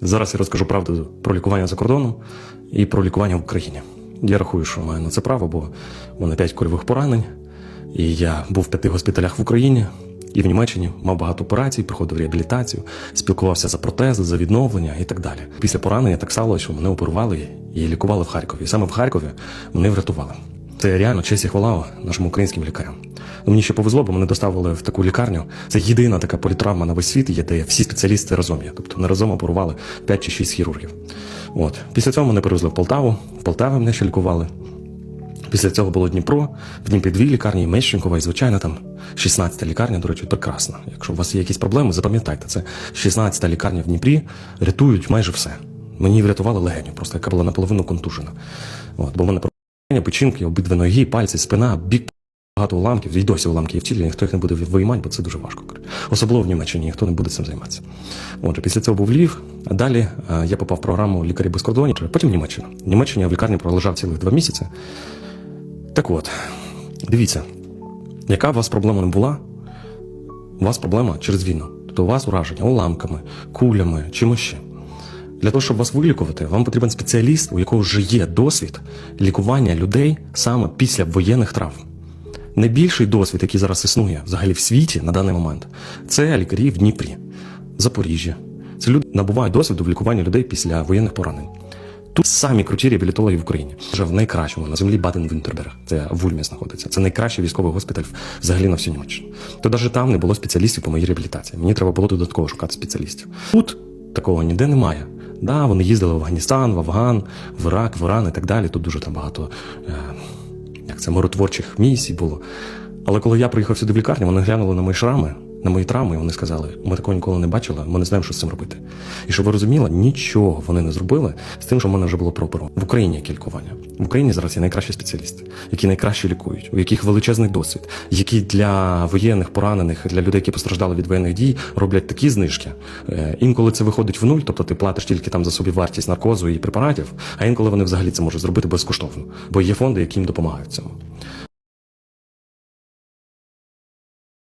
Зараз я розкажу правду про лікування за кордоном і про лікування в Україні. Я рахую, що маю на це право, бо в мене 5 кульових поранень, і я був в п'яти госпіталях в Україні і в Німеччині, мав багато операцій, проходив реабілітацію, спілкувався за протези, за відновлення і так далі. Після поранення так стало, що мене оперували і лікували в Харкові. І саме в Харкові мене врятували. Це реально честь і хвала нашим українським лікарям. Ну, мені ще повезло, бо мене доставили в таку лікарню. Це єдина така політравма на весь світ є, де всі спеціалісти разом є. Тобто не разом оперували 5 чи 6 хірургів. От. Після цього мене перевезли в Полтаву, в Полтаві мене ще лікували. Після цього було Дніпро, в Дніпрі дві лікарні, Мещенкова, і звичайно там 16-та лікарня, до речі, прекрасна. Якщо у вас є якісь проблеми, запам'ятайте, це 16-та лікарня в Дніпрі рятують майже все. Мені врятували легеню, просто яка була наполовину контужена. От, бо в мене печінки, обидві ноги, пальці, спина, бік багато уламків, і досі уламки є в ніхто їх не буде виймати, бо це дуже важко. Особливо в Німеччині ніхто не буде цим займатися. Отже, після цього був Львів, далі е, я попав в програму лікарі без кордонів, потім Німеччина. В Німеччині я в лікарні пролежав цілих два місяці. Так от, дивіться, яка у вас проблема не була, у вас проблема через війну. Тобто у вас ураження уламками, кулями, чимось ще. Для того, щоб вас вилікувати, вам потрібен спеціаліст, у якого вже є досвід лікування людей саме після воєнних травм. Найбільший досвід, який зараз існує взагалі в світі на даний момент, це лікарі в Дніпрі, Запоріжжі. Це люди набувають досвіду в лікуванні людей після воєнних поранень. Тут самі круті реабілітологи в Україні. Вже в найкращому на землі Баден-Вюнтерберг. Це в Ульмі знаходиться. Це найкращий військовий госпіталь взагалі на всю Німеччину. То навіть там не було спеціалістів по моїй реабілітації. Мені треба було додатково шукати спеціалістів. Тут такого ніде немає. Да, вони їздили в Афганістан, в Афган, в Ірак, в Іран і так далі. Тут дуже там багато е, як це миротворчих місій було. Але коли я приїхав сюди в лікарню, вони глянули на мої шрами, на мої травми, і вони сказали: ми такого ніколи не бачили, ми не знаємо, що з цим робити. І щоб ви розуміли, нічого вони не зробили з тим, що в мене вже було прооперовано. В Україні яке лікування. В Україні зараз є найкращі спеціалісти, які найкраще лікують, у яких величезний досвід, які для воєнних поранених, для людей, які постраждали від воєнних дій, роблять такі знижки. Е, Інколи це виходить в нуль, тобто ти платиш тільки там за собі вартість наркозу і препаратів, а інколи вони взагалі це можуть зробити безкоштовно, бо є фонди, які їм допомагають цьому.